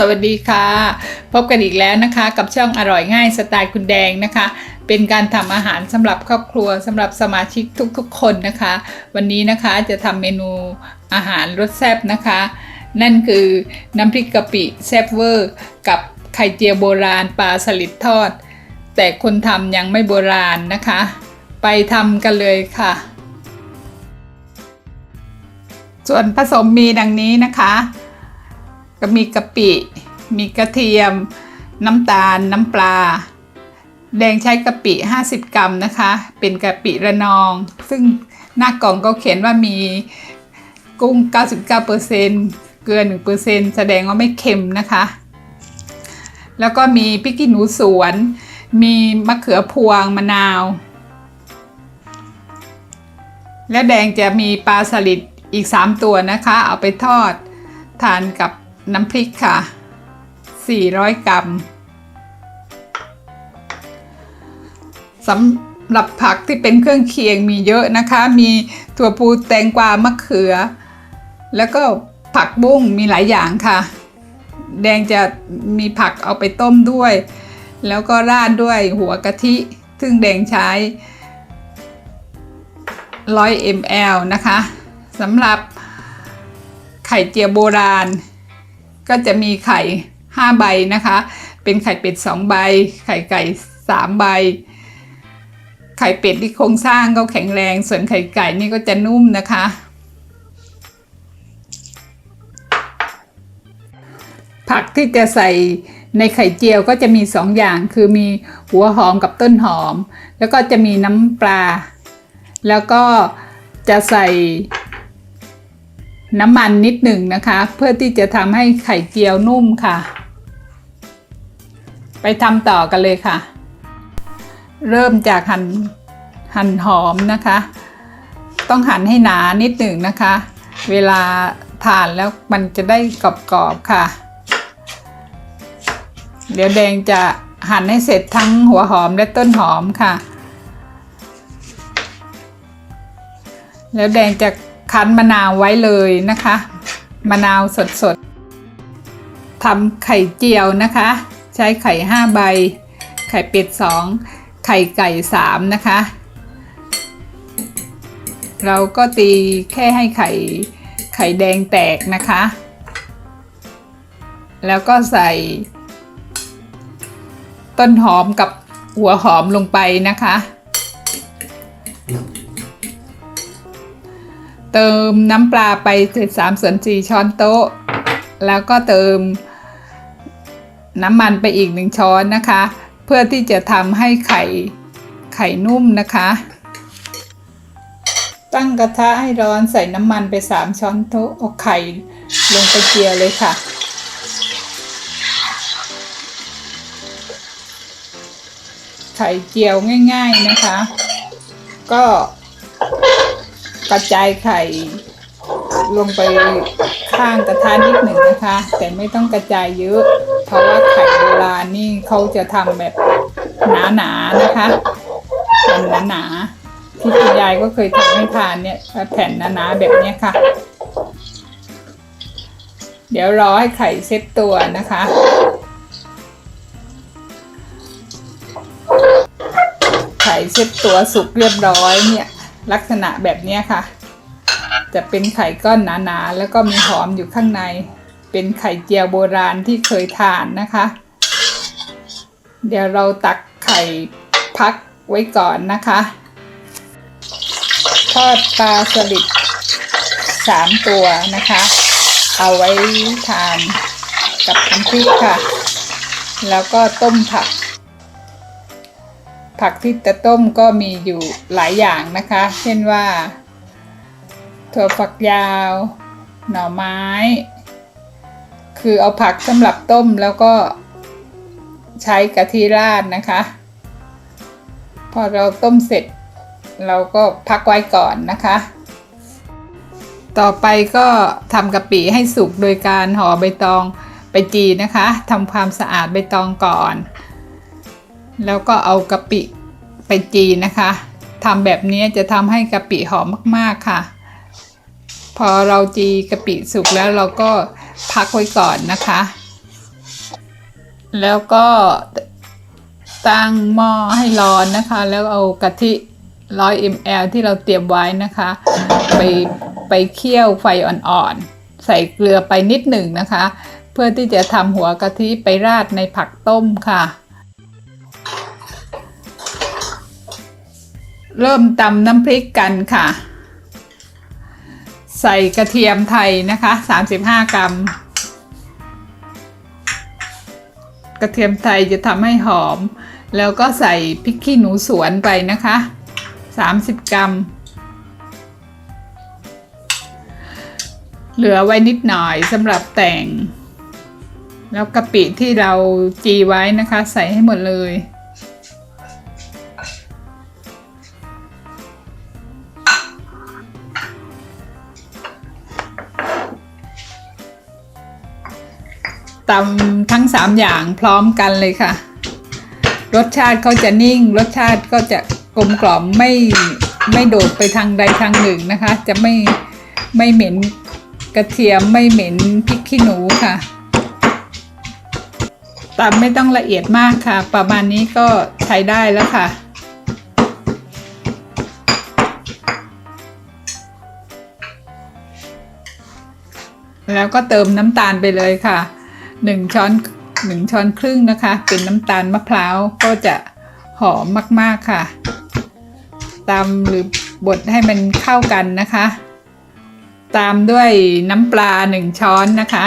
สวัสดีค่ะ พบกันอีกแล้วนะคะ กับช่องอร่อยง่ายสไตล์คุณแดงนะคะ เป็นการทำอาหารสำหรับครอบครัวสำหรับสมาชิกทุกๆ คนนะคะ วันนี้นะคะจะทำเมนูอาหารรสแซ่บนะคะ นั่นคือน้ำพริกกะปิแซ่บเวอร์ กับไข่เจียวโบราณปลาสลิดทอด แต่คนทำยังไม่โบราณนะคะ ไปทำกันเลยค่ะ ส่วนผสมมีดังนี้นะคะ ก็มีกะปิ มีกระเทียม น้ำตาล น้ำปลา แดงใช้กะปิ 50 กรัมนะคะ เป็นกะปิระนอง ซึ่งหน้ากล่องก็เขียนว่ามีกุ้ง 99%เกลือ 1%แสดงว่าไม่เค็มนะคะ แล้วก็มีพริกขี้หนูสวน มีมะเขือพวงมะนาว และแดงจะมีปลาสลิดอีก 3 ตัวนะคะ เอาไปทอดทานกับ น้ำพริกค่ะ 400 กรัมสำหรับผักที่เป็นเครื่องเคียงมีเยอะนะคะ มีถั่วพูแตงกวามะเขือ แล้วก็ผักบุ้งมีหลายอย่างค่ะ แดงจะมีผักเอาไปต้มด้วย แล้วก็ราดด้วยหัวกะทิ ซึ่งแดงใช้ 100 ml นะคะสำหรับไข่เจียวโบราณ ก็จะมีไข่5ใบนะคะ เป็นไข่เป็ด2ใบ ไข่ไก่3ใบ ไข่เป็ดที่โครงสร้างก็แข็งแรง ส่วนไข่ไก่นี่ก็จะนุ่มนะคะ ผักที่จะใส่ในไข่เจียวก็จะมี2อย่างคือมีหัวหอมกับต้นหอม แล้วก็จะมีน้ำปลา แล้วก็จะใส่ น้ำมันนิดหนึ่งนะคะ เพื่อที่จะทำให้ไข่เจียวนุ่มค่ะ ไปทำต่อกันเลยค่ะ เริ่มจากหั่นหั่นหอมนะคะ ต้องหั่นให้หนานิดหนึ่งนะคะ เวลาทานแล้วมันจะได้กรอบๆค่ะ เดี๋ยวแดงจะหั่นให้เสร็จทั้งหัวหอมและต้นหอมค่ะ แล้วแดงจะ คั้นมะนาวไว้เลยนะคะ มะนาวสดๆทำไข่เจียวนะคะ ใช้ไข่5ใบ ไข่เป็ด2ไข่ไก่3นะคะ เราก็ตีแค่ให้ไข่ไข่แดงแตกนะคะ แล้วก็ใส่ ต้นหอมกับหัวหอมลงไปนะคะ เติมน้ำปลาไปถึงสามส่วนสี่ช้อนโต๊ะ แล้วก็เติมน้ำมันไปอีกหนึ่งช้อนนะคะ เพื่อที่จะทำให้ไข่ไข่นุ่มนะคะ ตั้งกระทะให้ร้อนใส่น้ำมันไปสามช้อนโต๊ะเอาไข่ลงไปเจียวเลยค่ะไข่เจียวง่าย ๆนะคะ ก็ กระจายไข่ลงไปข้างกระทะนิดหนึ่งนะคะ แต่ไม่ต้องกระจายเยอะ เพราะว่าไข่โบราณนี่เขาจะทำแบบหนาๆนะคะแผ่นหนาๆที่คุณยายก็เคยทำให้ทานเนี่ยแผ่นหนาๆแบบเนี้ยค่ะ เดี๋ยวรอให้ไข่เซ็ตตัวนะคะไข่เซ็ตตัวสุกเรียบร้อยเนี่ย ลักษณะแบบนี้ค่ะ จะเป็นไข่ก้อนหนาๆ แล้วก็มีหอมอยู่ข้างใน เป็นไข่เจียวโบราณที่เคยทานนะคะ เดี๋ยวเราตักไข่พักไว้ก่อนนะคะ ทอดปลาสลิดสามตัวนะคะ เอาไว้ทานกับน้ำพริกค่ะ แล้วก็ต้มผัก ผักที่จะต้มก็มีอยู่หลายอย่างนะคะ เช่นว่า ถั่วฝักยาว หน่อไม้ คือเอาผักสำหรับต้มแล้วก็ใช้กะทิราดนะคะ พอเราต้มเสร็จ เราก็พักไว้ก่อนนะคะ ต่อไปก็ทำกะปิให้สุกโดยการห่อใบตองไปจีนะคะทำความสะอาดใบตองก่อน แล้วก็เอากะปิไปจีนะคะทำแบบนี้จะทำให้กะปิหอมมากๆค่ะ พอเราจีกะปิสุกแล้วเราก็พักไว้ก่อนนะคะ แล้วก็ตั้งหม้อให้ร้อนนะคะ แล้วเอากะทิ 100 ml ที่เราเตรียมไว้นะคะ ไปไปเคี่ยวไฟอ่อนๆ ใส่เกลือไปนิดหนึ่งนะคะ เพื่อที่จะทำหัวกะทิไปราดในผักต้มค่ะ เริ่มตำน้ำพริกกันค่ะ ใส่กระเทียมไทยนะคะ 35 กรัม กระเทียมไทยจะทำให้หอม แล้วก็ใส่พริกขี้หนูสวนไปนะคะ 30 กรัม เหลือไว้นิดหน่อยสำหรับแต่ง แล้วกะปิที่เราจีไว้นะคะ ใส่ให้หมดเลย ตำทั้งสามอย่างพร้อมกันเลยค่ะ รสชาติเขาจะนิ่ง รสชาติก็จะกลมกล่อมไม่ไม่โดดไปทางใดทางหนึ่งนะคะ จะไม่ไม่เหม็นกระเทียมไม่เหม็นพริกขี้หนูค่ะตำไม่ต้องละเอียดมากค่ะ ประมาณนี้ก็ใช้ได้แล้วค่ะ แล้วก็เติมน้ำตาลไปเลยค่ะ หนึ่งช้อนหนึ่งช้อนครึ่งนะคะ เป็นน้ำตาลมะพร้าวก็จะหอมมากๆค่ะตามหรือบดให้มันเข้ากันนะคะ ตามด้วยน้ำปลาหนึ่งช้อนนะคะ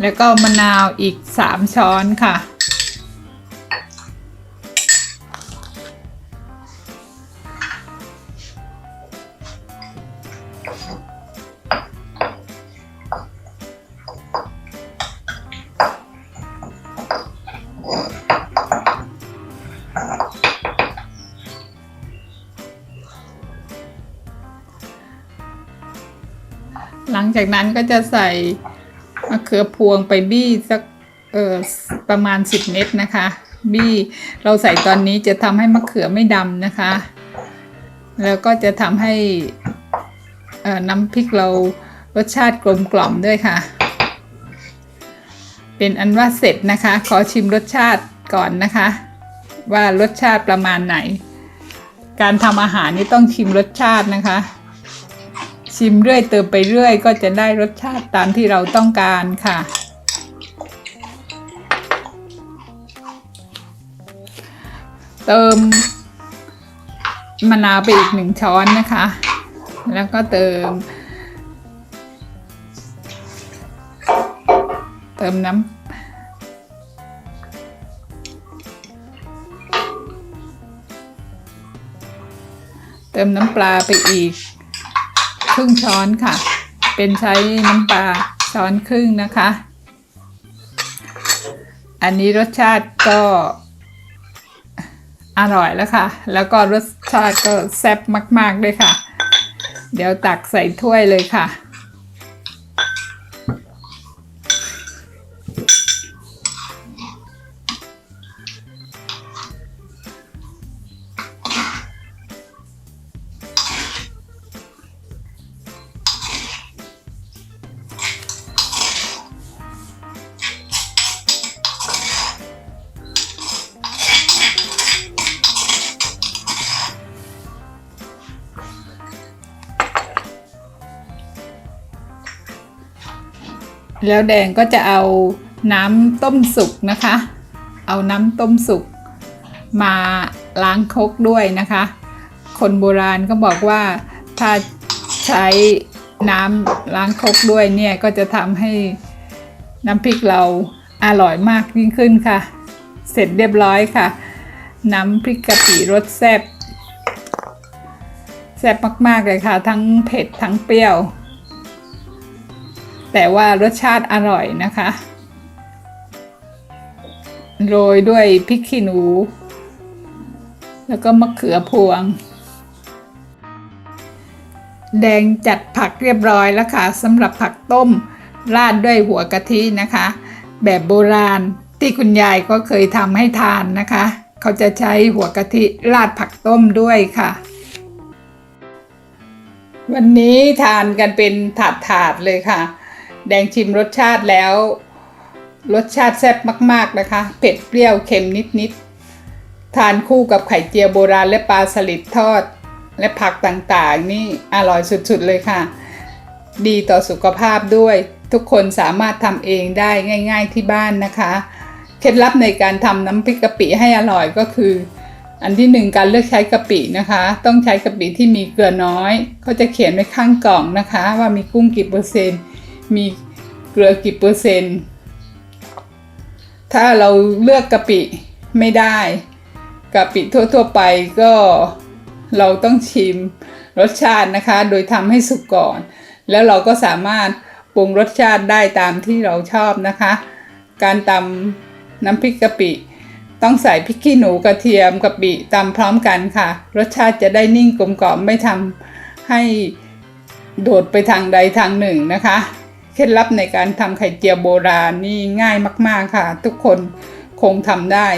แล้วก็มะนาวอีก 3 ช้อนค่ะ จากนั้นก็จะใส่มะเขือพวงไปบี้สักเออประมาณ 10 เม็ดนะคะ บี้เราใส่ตอนนี้จะทำให้มะเขือไม่ดำนะคะ แล้วก็จะทำให้น้ำพริกเรารสชาติกลมกล่อมด้วยค่ะ เป็นอันว่าเสร็จนะคะ ขอชิมรสชาติก่อนนะคะ ว่ารสชาติประมาณไหน การทำอาหารนี่ต้องชิมรสชาตินะคะ ชิมเรื่อยเติมไปเรื่อย ก็จะได้รสชาติตามที่เราต้องการค่ะ เติมมะนาวไปอีกหนึ่งช้อนนะคะ แล้วก็เติม เติมน้ำเติมน้ำปลาไปอีก ครึ่งช้อนค่ะ เป็นใช้น้ำปลาช้อนครึ่งนะคะ อันนี้รสชาติก็อร่อยแล้วค่ะ แล้วก็รสชาติก็แซ่บมากๆเลยค่ะ เดี๋ยวตักใส่ถ้วยเลยค่ะ แล้วแดงก็จะเอาน้ำต้มสุกนะคะ เอาน้ำต้มสุกมาล้างครกด้วยนะคะ คนโบราณก็บอกว่าถ้าใช้น้ำล้างครกด้วยเนี่ยก็จะทำให้น้ำพริกเราอร่อยมากยิ่งขึ้นค่ะ เสร็จเรียบร้อยค่ะ น้ำพริกกะปิรสแซ่บแซ่บมาก ๆ เลยค่ะ ทั้งเผ็ดทั้งเปรี้ยว แต่ว่ารสชาติอร่อยนะคะ โรยด้วยพริกขี้หนู แล้วก็มะเขือพวง แดงจัดผักเรียบร้อยแล้วค่ะสำหรับผักต้มราดด้วยหัวกะทินะคะ แบบโบราณที่คุณยายก็เคยทำให้ทานนะคะ เขาจะใช้หัวกะทิราดผักต้มด้วยค่ะ วันนี้ทานกันเป็นถาดๆเลยค่ะ แดงชิมรสชาติแล้ว รสชาติแซ่บมากๆนะคะ เผ็ดเปรี้ยวเค็มนิดๆ ทานคู่กับไข่เจียวโบราณและปลาสลิดทอด และผักต่างๆ นี่อร่อยสุดๆเลยค่ะ ดีต่อสุขภาพด้วย ทุกคนสามารถทำเองได้ง่าย ๆที่บ้านนะคะ เคล็ดลับในการทำน้ำพริกกะปิให้อร่อยก็คืออันที่หนึ่งการเลือกใช้กะปินะคะ ต้องใช้กะปิที่มีเกลือน้อยเขาจะเขียนไว้ข้างกล่องนะคะ ว่ามีกุ้งกี่เปอร์เซ็นต์ มีเกลือกี่เปอร์เซ็นต์ ถ้าเราเลือกกะปิไม่ได้กะปิทั่วๆไปก็เราต้องชิมรสชาตินะคะ โดยทำให้สุกก่อน แล้วเราก็สามารถปรุงรสชาติได้ตามที่เราชอบนะคะ การตำน้ำพริกกะปิ ต้องใส่พริกขี้หนูกระเทียมกะปิตำพร้อมกันค่ะ รสชาติจะได้นิ่งกลมกล่อมไม่ทำให้โดดไปทางใดทางหนึ่งนะคะ เคล็ดลับในการทำไข่เจียวโบราณนี่ง่ายมาก ๆค่ะ ทุกคนคงทำได้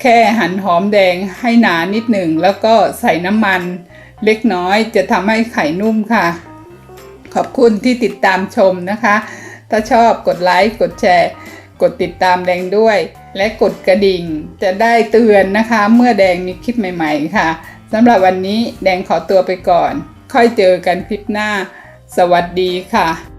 แค่หั่นหอมแดงให้หนานิดหนึ่ง แล้วก็ใส่น้ำมันเล็กน้อยจะทำให้ไข่นุ่มค่ะ ขอบคุณที่ติดตามชมนะคะ ถ้าชอบกดไลค์กดแชร์กดติดตามแดงด้วย และกดกระดิ่งจะได้เตือนนะคะ เมื่อแดงมีคลิปใหม่ ๆ ค่ะสำหรับวันนี้แดงขอตัวไปก่อน ค่อยเจอกันคลิปหน้า สวัสดีค่ะ